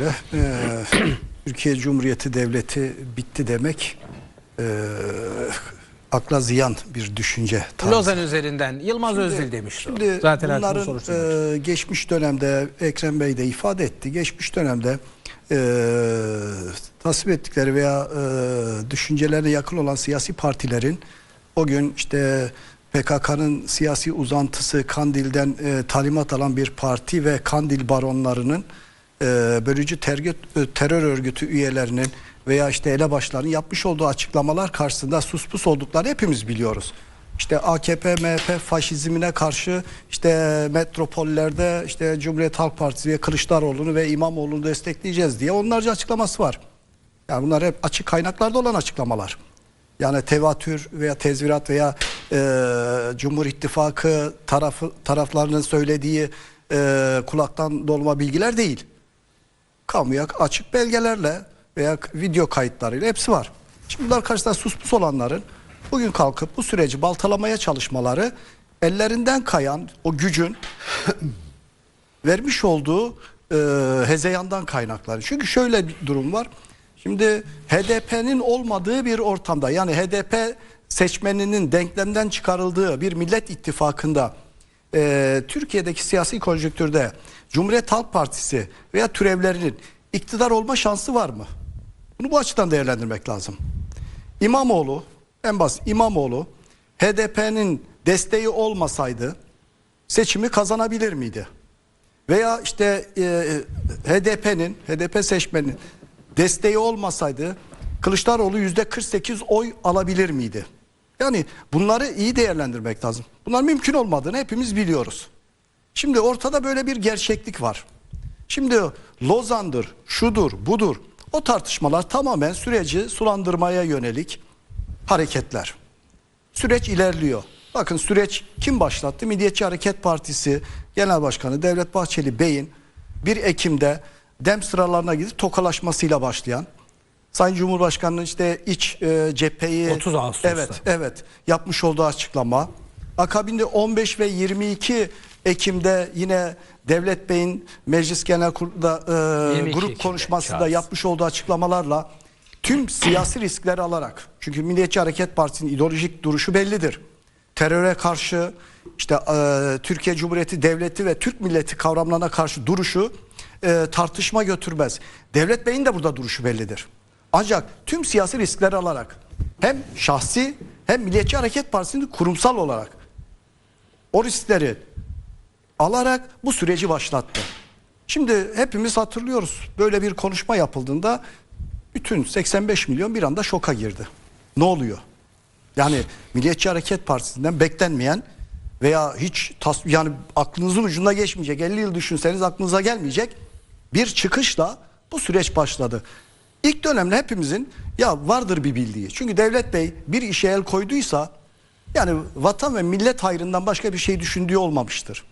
Öyle. Ee, Türkiye Cumhuriyeti Devleti bitti demek e, akla ziyan bir düşünce tarzı. Lozan üzerinden Yılmaz Özdil demişti. o. Şimdi Zaten bunların e, geçmiş dönemde Ekrem Bey de ifade etti. Geçmiş dönemde e, tasvip ettikleri veya e, düşüncelerine yakın olan siyasi partilerin o gün işte PKK'nın siyasi uzantısı Kandil'den e, talimat alan bir parti ve Kandil baronlarının e, bölücü e, terör örgütü üyelerinin veya işte elebaşlarının yapmış olduğu açıklamalar karşısında suspus olduklarını hepimiz biliyoruz. İşte AKP, MHP faşizmine karşı işte metropollerde işte Cumhuriyet Halk Partisi ve Kılıçdaroğlu'nu ve İmamoğlu'nu destekleyeceğiz diye onlarca açıklaması var. Yani bunlar hep açık kaynaklarda olan açıklamalar. Yani tevatür veya tezvirat veya e, Cumhur İttifakı tarafı, taraflarının söylediği e, kulaktan dolma bilgiler değil. Kamuya açık belgelerle veya video kayıtlarıyla hepsi var. Şimdi bunlar karşısında suspus olanların bugün kalkıp bu süreci baltalamaya çalışmaları ellerinden kayan o gücün vermiş olduğu e, hezeyandan kaynaklanıyor. Çünkü şöyle bir durum var. Şimdi HDP'nin olmadığı bir ortamda yani HDP seçmeninin denklemden çıkarıldığı bir millet ittifakında e, Türkiye'deki siyasi konjonktürde Cumhuriyet Halk Partisi veya türevlerinin iktidar olma şansı var mı? Bunu bu açıdan değerlendirmek lazım. İmamoğlu en basit İmamoğlu HDP'nin desteği olmasaydı seçimi kazanabilir miydi? Veya işte e, HDP'nin, HDP seçmeninin desteği olmasaydı Kılıçdaroğlu yüzde 48 oy alabilir miydi? Yani bunları iyi değerlendirmek lazım. Bunlar mümkün olmadığını hepimiz biliyoruz. Şimdi ortada böyle bir gerçeklik var. Şimdi Lozan'dır, şudur, budur. O tartışmalar tamamen süreci sulandırmaya yönelik hareketler. Süreç ilerliyor. Bakın süreç kim başlattı? Milliyetçi Hareket Partisi Genel Başkanı Devlet Bahçeli Bey'in 1 Ekim'de dem sıralarına gidip tokalaşmasıyla başlayan Sayın Cumhurbaşkanı'nın işte iç e, cepheyi 30 Ağustos'ta. Evet, evet yapmış olduğu açıklama. Akabinde 15 ve 22 Ekim'de yine Devlet Bey'in Meclis Genel Kurulu'da e, 22 grup Ekim'de konuşmasında çağrısı. yapmış olduğu açıklamalarla tüm siyasi riskleri alarak çünkü Milliyetçi Hareket Partisi'nin ideolojik duruşu bellidir. Teröre karşı işte e, Türkiye Cumhuriyeti Devleti ve Türk milleti kavramlarına karşı duruşu e, tartışma götürmez. Devlet Bey'in de burada duruşu bellidir. Ancak tüm siyasi riskleri alarak hem şahsi hem Milliyetçi Hareket Partisi'nin kurumsal olarak o riskleri alarak bu süreci başlattı. Şimdi hepimiz hatırlıyoruz. Böyle bir konuşma yapıldığında bütün 85 milyon bir anda şoka girdi. Ne oluyor? Yani Milliyetçi Hareket Partisi'nden beklenmeyen veya hiç tas yani aklınızın ucunda geçmeyecek 50 yıl düşünseniz aklınıza gelmeyecek bir çıkışla bu süreç başladı. İlk dönemde hepimizin ya vardır bir bildiği. Çünkü Devlet Bey bir işe el koyduysa yani vatan ve millet hayrından başka bir şey düşündüğü olmamıştır.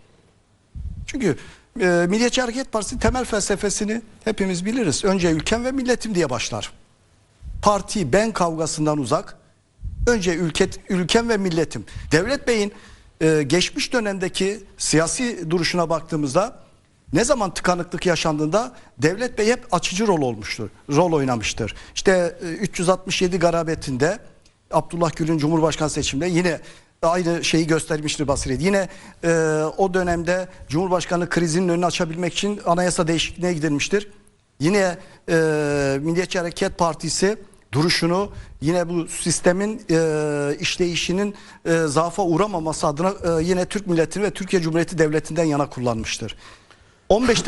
Çünkü e, Milliyetçi Hareket Partisi temel felsefesini hepimiz biliriz. Önce ülkem ve milletim diye başlar. Parti ben kavgasından uzak. Önce ülke, ülkem ve milletim. Devlet Bey'in e, geçmiş dönemdeki siyasi duruşuna baktığımızda ne zaman tıkanıklık yaşandığında Devlet Bey hep açıcı rol olmuştur. Rol oynamıştır. İşte e, 367 garabetinde Abdullah Gül'ün Cumhurbaşkanı seçiminde yine aynı şeyi göstermiştir Basiret. Yine e, o dönemde Cumhurbaşkanı krizinin önünü açabilmek için anayasa değişikliğine gidilmiştir. Yine e, Milliyetçi Hareket Partisi duruşunu yine bu sistemin e, işleyişinin e, zaafa uğramaması adına e, yine Türk milletini ve Türkiye Cumhuriyeti Devleti'nden yana kullanmıştır. 15 Temmuz